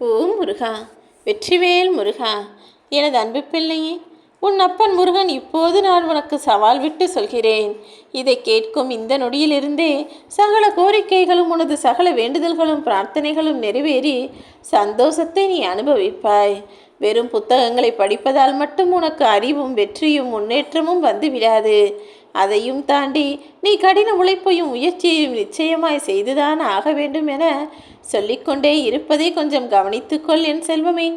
ஓ முருகா வெற்றிவேல் முருகா எனது அன்பு பிள்ளையே உன் அப்பன் முருகன் இப்போது நான் உனக்கு சவால் விட்டு சொல்கிறேன். இதை கேட்கும் இந்த நொடியிலிருந்தே சகல கோரிக்கைகளும் உனது சகல வேண்டுதல்களும் பிரார்த்தனைகளும் நிறைவேறி சந்தோஷத்தை நீ அனுபவிப்பாய். வெறும் புத்தகங்களை படிப்பதால் மட்டும் உனக்கு அறிவும் வெற்றியும் முன்னேற்றமும் வந்து விடாது. அதையும் தாண்டி நீ கடின உழைப்பையும் முயற்சியையும் நிச்சயமாய் செய்துதான் ஆக வேண்டும் என சொல்லிக்கொண்டே இருப்பதை கொஞ்சம் கவனித்துக்கொள் என் செல்வமே.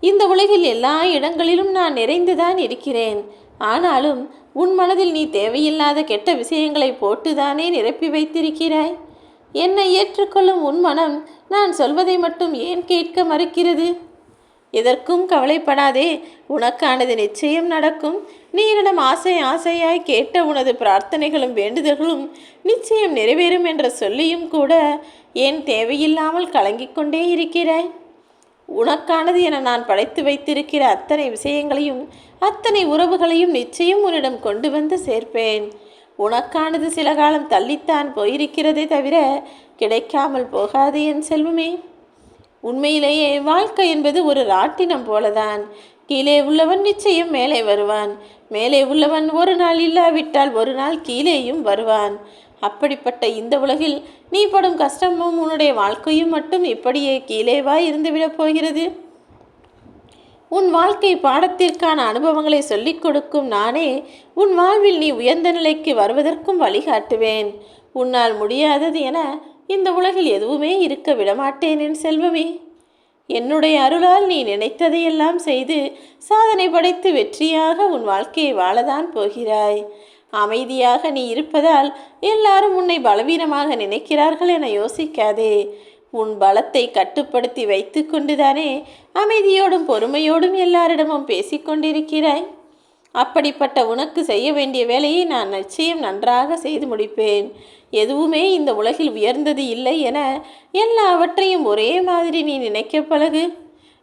இந்த உலகில் எல்லா இடங்களிலும் நான் நிறைந்துதான் இருக்கிறேன். ஆனாலும் உன் மனதில் நீ தேவையில்லாத கெட்ட விஷயங்களை போட்டுதானே நிரப்பி வைத்திருக்கிறாய்? என்னை ஏற்றுக்கொள்ளும் உன் மனம் நான் சொல்வதை மட்டும் ஏன் கேட்க மறுக்கிறது? எதற்கும் கவலைப்படாதே உனக்கானது நிச்சயம் நடக்கும். நீ என்னிடம் ஆசை ஆசையாய் கேட்ட உனது பிரார்த்தனைகளும் வேண்டுதல்களும் நிச்சயம் நிறைவேறும் என்ற சொல்லியும் கூட ஏன் தேவையில்லாமல் கலங்கிக் கொண்டே இருக்கிறாய்? உனக்கானது என நான் படைத்து வைத்திருக்கிற அத்தனை விஷயங்களையும் அத்தனை உறவுகளையும் நிச்சயம் உன்னிடம் கொண்டு வந்து சேர்ப்பேன். உனக்கானது சில காலம் தள்ளித்தான் போயிருக்கிறதே தவிர கிடைக்காமல் போகாது என் செல்வமே. உண்மையிலேயே வாழ்க்கை என்பது ஒரு ராட்டினம் போலதான். கீழே உள்ளவன் நிச்சயம் மேலே வருவான். மேலே உள்ளவன் ஒரு நாள் இல்லாவிட்டால் ஒரு நாள் கீழேயும் வருவான். அப்படிப்பட்ட இந்த உலகில் நீ படும் கஷ்டமும் உன்னுடைய வாழ்க்கையும் மட்டும் இப்படியே கீழேவா இருந்துவிடப் போகிறது? உன் வாழ்க்கை பாடத்திற்கான அனுபவங்களை சொல்லிக் கொடுக்கும் நானே உன் வாழ்வில் நீ உயர்ந்த நிலைக்கு வருவதற்கும் வழிகாட்டுவேன். உன்னால் முடியாதது என இந்த உலகில் எதுவுமே இருக்க விடமாட்டேன் என் செல்வமே. என்னுடைய அருளால் நீ நினைத்ததையெல்லாம் செய்து சாதனை படைத்து வெற்றியாக உன் வாழ்க்கையை வாழதான் போகிறாய். அமைதியாக நீ இருப்பதால் எல்லாரும் உன்னை பலவீனமாக நினைக்கிறார்கள் என யோசிக்காதே. உன் பலத்தை கட்டுப்படுத்தி வைத்து கொண்டுதானே அமைதியோடும் பொறுமையோடும் எல்லாரிடமும் பேசிக்கொண்டிருக்கிறாய் அப்படிப்பட்ட உனக்கு செய்ய வேண்டிய வேலையை நான் நிச்சயம் நன்றாக செய்து முடிப்பேன். எதுவுமே இந்த உலகில் உயர்ந்தது இல்லை என எல்லாவற்றையும் ஒரே மாதிரி நீ நினைக்க பழகு.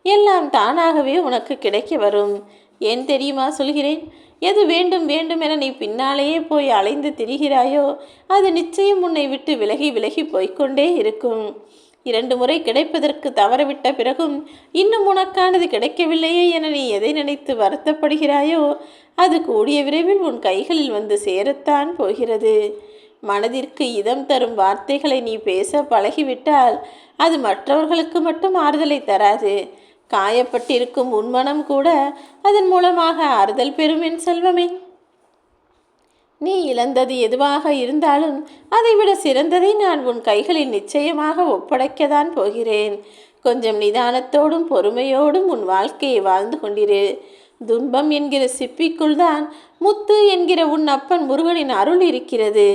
எல்லாம் தானாகவே உனக்கு கிடைக்க வரும். ஏன் தெரியுமா சொல்கிறேன்? எது வேண்டும் வேண்டும் என நீ பின்னாலேயே போய் அலைந்து திரிகிறாயோ அது நிச்சயம் உன்னை விட்டு விலகி விலகி போய்க்கொண்டே இருக்கும். இரண்டு முறை கிடைப்பதற்கு தவறவிட்ட பிறகும் இன்னும் உனக்கானது கிடைக்கவில்லையே என நீ எதை நினைத்து வருத்தப்படுகிறாயோ அது கூடிய விரைவில் உன் கைகளில் வந்து சேரத்தான் போகிறது. மனதிற்கு இதம் தரும் வார்த்தைகளை நீ பேச பழகிவிட்டால் அது மற்றவர்களுக்கு மட்டும் ஆறுதலை தராது. காயப்பட்டிருக்கும் உன்மனம் கூட அதன் மூலமாக ஆறுதல் பெறும் என் செல்வமே. நீ இழந்தது எதுவாக இருந்தாலும் அதைவிட சிறந்ததை நான் உன் கைகளில் நிச்சயமாக ஒப்படைக்கத்தான் போகிறேன். கொஞ்சம் நிதானத்தோடும் பொறுமையோடும் உன் வாழ்க்கையை வாழ்ந்து கொண்டிரு. துன்பம் என்கிற சிப்பிக்குள் தான் முத்து என்கிற உன் அப்பன் முருகனின் அருள் இருக்கிறது.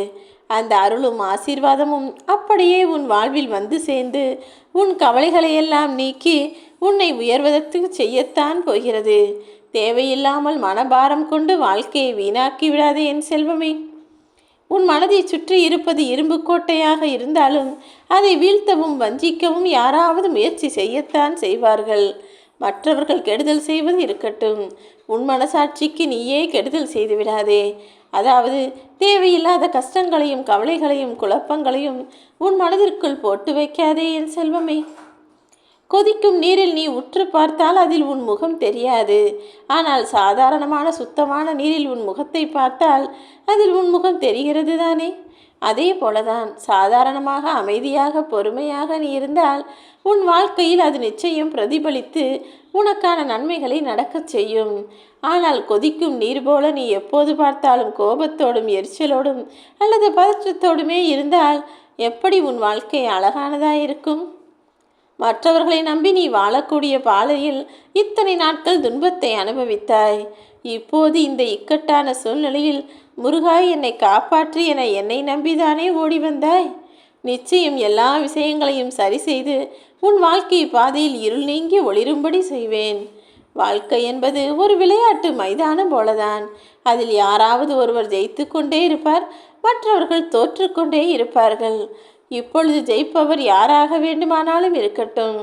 அந்த அருளும் ஆசீர்வாதமும் அப்படியே உன் வாழ்வில் வந்து சேர்ந்து உன் கவலைகளையெல்லாம் நீக்கி உன்னை உயர்வதற்கு செய்யத்தான் போகிறது. தேவையில்லாமல் மனபாரம் கொண்டு வாழ்க்கையை வீணாக்கி விடாதே என் செல்வமே. உன் மனதை சுற்றி இருப்பது இரும்பு கோட்டையாக இருந்தாலும் அதை வீழ்த்தவும் வஞ்சிக்கவும் யாராவது முயற்சி செய்யத்தான் செய்வார்கள். மற்றவர்கள் கெடுதல் செய்வது இருக்கட்டும். உன் மனசாட்சிக்கு நீயே கெடுதல் செய்து விடாதே. அதாவது தேவையில்லாத கஷ்டங்களையும் கவலைகளையும் குழப்பங்களையும் உன் மனதிற்குள் போட்டு வைக்காதே என் செல்வமே. கொதிக்கும் நீரில் நீ உற்று பார்த்தால் அதில் உன் முகம் தெரியாது. ஆனால் சாதாரணமான சுத்தமான நீரில் உன் முகத்தை பார்த்தால் அதில் உன் முகம் தெரிகிறது தானே? அதே போலதான் சாதாரணமாக அமைதியாக பொறுமையாக நீ இருந்தால் உன் வாழ்க்கையில் அது நிச்சயம் பிரதிபலித்து உனக்கான நன்மைகளை நடக்கச் செய்யும். ஆனால் கொதிக்கும் நீர் போல நீ எப்போது பார்த்தாலும் கோபத்தோடும் எரிச்சலோடும் அல்லது பதற்றத்தோடுமே இருந்தால் எப்படி உன் வாழ்க்கை அழகானதாயிருக்கும்? மற்றவர்களை நம்பி நீ வாழக்கூடிய பாலையில் இத்தனை நாட்கள் துன்பத்தை அனுபவித்தாய். இப்போது இந்த இக்கட்டான சூழ்நிலையில் முருகாய் என்னை காப்பாற்றி என என்னை நம்பிதானே ஓடி வந்தாய்? நிச்சயம் எல்லா விஷயங்களையும் சரி செய்து உன் வாழ்க்கை பாதையில் இருள் நீங்கி ஒளிரும்படி செய்வேன். வாழ்க்கை என்பது ஒரு விளையாட்டு மைதானம் போலதான். அதில் யாராவது ஒருவர் ஜெயித்து கொண்டே இருப்பார் மற்றவர்கள் தோற்றுக்கொண்டே இருப்பார்கள். இப்பொழுது ஜெயிப்பவர் யாராக வேண்டுமானாலும் இருக்கட்டும்.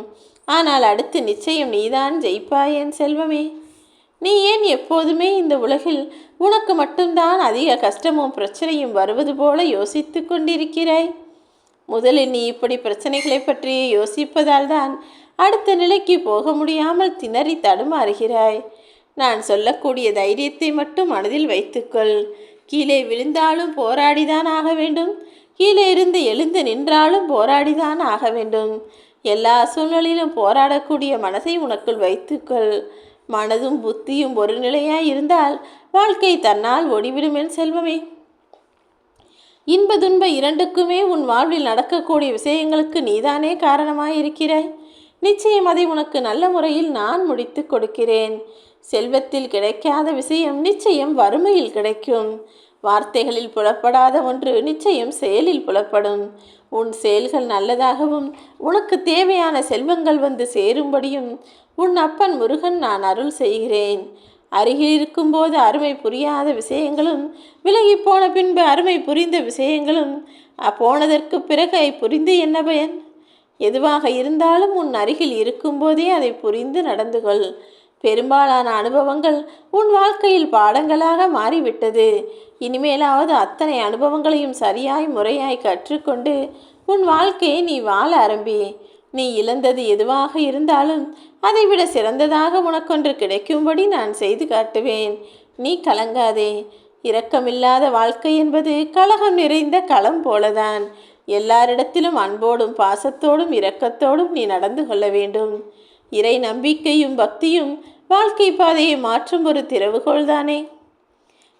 ஆனால் அடுத்து நிச்சயம் நீதான் ஜெயிப்பாய் என் செல்வமே. நீ ஏன் எப்போதுமே இந்த உலகில் உனக்கு மட்டும்தான் அதிக கஷ்டமும் பிரச்சனையும் வருவது போல யோசித்து கொண்டிருக்கிறாய்? முதலில் நீ இப்படி பிரச்சனைகளை பற்றியே யோசிப்பதால் தான் அடுத்த நிலைக்கு போக முடியாமல் திணறி தடுமாறுகிறாய். நான் சொல்லக்கூடிய தைரியத்தை மட்டும் மனதில் வைத்துக்கொள். கீழே விழுந்தாலும் போராடிதான் ஆக வேண்டும். கீழே இருந்து எழுந்து நின்றாலும் போராடிதான் ஆக வேண்டும். எல்லா சூழ்நிலையிலும் போராடக்கூடிய மனதை உனக்குள் வைத்துக்கொள். மனதும் புத்தியும் ஒரு நிலையாய் இருந்தால் வாழ்க்கை தன்னால் ஒடிவிடும் என் செல்வமே. இன்ப துன்ப இரண்டுக்குமே உன் வாழ்வில் நடக்கக்கூடிய விஷயங்களுக்கு நீதானே காரணமாயிருக்கிறாய். நிச்சயம் அதை உனக்கு நல்ல முறையில் நான் முடித்து கொடுக்கிறேன். செல்வத்தில் கிடைக்காத விஷயம் நிச்சயம் வறுமையில் கிடைக்கும். வார்த்தைகளில் புலப்படாத ஒன்று நிச்சயம் செயலில் புலப்படும். உன் செயல்கள் நல்லதாகவும் உனக்கு தேவையான செல்வங்கள் வந்து சேரும்படியும் உன் அப்பன் முருகன் நான் அருள் செய்கிறேன். அருகில் இருக்கும்போது அருமை புரியாத விஷயங்களும் விலகி போன பின்பு அருமை புரிந்த விஷயங்களும் போனதற்கு பிறகு புரிந்து என்ன பயன்? எதுவாக இருந்தாலும் உன் அருகில் இருக்கும்போதே அதை புரிந்து நடந்து கொள் பெரும்பாலான அனுபவங்கள் உன் வாழ்க்கையில் பாடங்களாக மாறிவிட்டது. இனிமேலாவது அத்தனை அனுபவங்களையும் சரியாய் முறையாய் கற்றுக்கொண்டு உன் வாழ்க்கையை நீ வாழ ஆரம்பி. நீ இழந்தது எதுவாக இருந்தாலும் அதைவிட சிறந்ததாக உனக்கொன்று கிடைக்கும்படி நான் செய்து காட்டுவேன். நீ கலங்காதே. இரக்கமில்லாத வாழ்க்கை என்பது கலகம் நிறைந்த களம் போலதான். எல்லாரிடத்திலும் அன்போடும் பாசத்தோடும் இரக்கத்தோடும் நீ நடந்து கொள்ள வேண்டும். இறை நம்பிக்கையும் பக்தியும் வாழ்க்கை பாதையை மாற்றும் ஒரு திறவுகோள்தானே?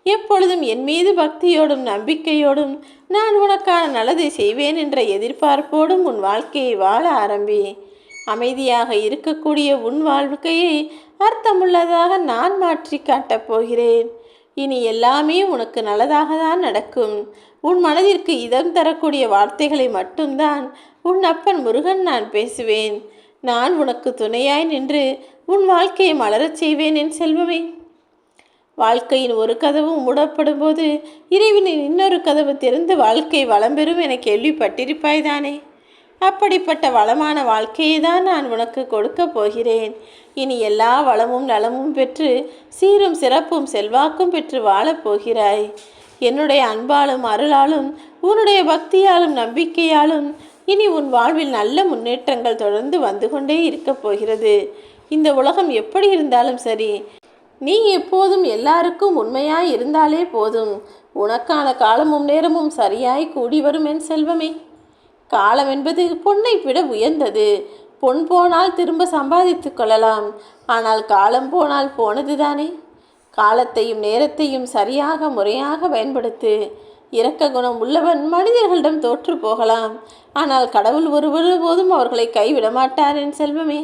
எப்பொழுதும் என் மீது பக்தியோடும் நம்பிக்கையோடும் நான் உனக்கான நல்லதை செய்வேன் என்ற எதிர்பார்ப்போடும் உன் வாழ்க்கையை வாழ ஆரம்பி அமைதியாக இருக்கக்கூடிய உன் வாழ்க்கையை அர்த்தமுள்ளதாக நான் மாற்றி காட்டப் போகிறேன். இனி எல்லாமே உனக்கு நல்லதாக தான் நடக்கும். உன் மனதிற்கு இதம் தரக்கூடிய வார்த்தைகளை மட்டும்தான் உன் அப்பன் முருகன் நான் பேசுவேன். நான் உனக்கு துணையாய் நின்று உன் வாழ்க்கையை மலரச் செய்வேன் என் செல்வமே. வாழ்க்கையின் ஒரு கதவு மூடப்படும் போது இறைவனின் இன்னொரு கதவு திறந்து வாழ்க்கை வளம் பெறும் என கேள்விப்பட்டிருப்பாய்தானே அப்படிப்பட்ட வளமான வாழ்க்கையை தான் நான் உனக்கு கொடுக்க போகிறேன். இனி எல்லா வளமும் நலமும் பெற்று சீரும் சிறப்பும் செல்வாக்கும் பெற்று வாழப்போகிறாய் என்னுடைய அன்பாலும் அருளாலும் உன்னுடைய பக்தியாலும் நம்பிக்கையாலும் இனி உன் வாழ்வில் நல்ல முன்னேற்றங்கள் தொடர்ந்து வந்து கொண்டே இருக்கப் போகிறது. இந்த உலகம் எப்படி இருந்தாலும் சரி நீ எப்போதும் எல்லாருக்கும் உண்மையாய் இருந்தாலே போதும். உனக்கான காலமும் நேரமும் சரியாய் கூடி வரும் என் செல்வமே. காலம் என்பது பொன்னை விட உயர்ந்தது. பொன் போனால் திரும்ப சம்பாதித்து கொள்ளலாம். ஆனால் காலம் போனால் போனது தானே காலத்தையும் நேரத்தையும் சரியாக முறையாக பயன்படுத்து. இரக்க குணம் உள்ளவன் மனிதர்களிடம் தோற்று போகலாம். ஆனால் கடவுள் ஒருவர் போதும் அவர்களை கைவிட மாட்டார் என் செல்வமே.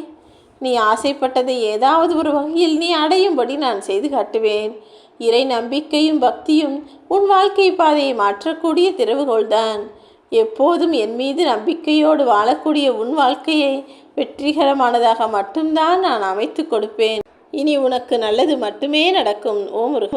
நீ ஆசைப்பட்டதை ஏதாவது ஒரு வகையில் நீ அடையும்படி நான் செய்து காட்டுவேன். இறை நம்பிக்கையும் பக்தியும் உன் வாழ்க்கை பாதையை மாற்றக்கூடிய திறவுகோள்தான் எப்போதும் என் மீது நம்பிக்கையோடு வாழக்கூடிய உன் வாழ்க்கையை வெற்றிகரமானதாக மட்டும்தான் நான் அமைத்து கொடுப்பேன். இனி உனக்கு நல்லது மட்டுமே நடக்கும் ஓ முருகன்.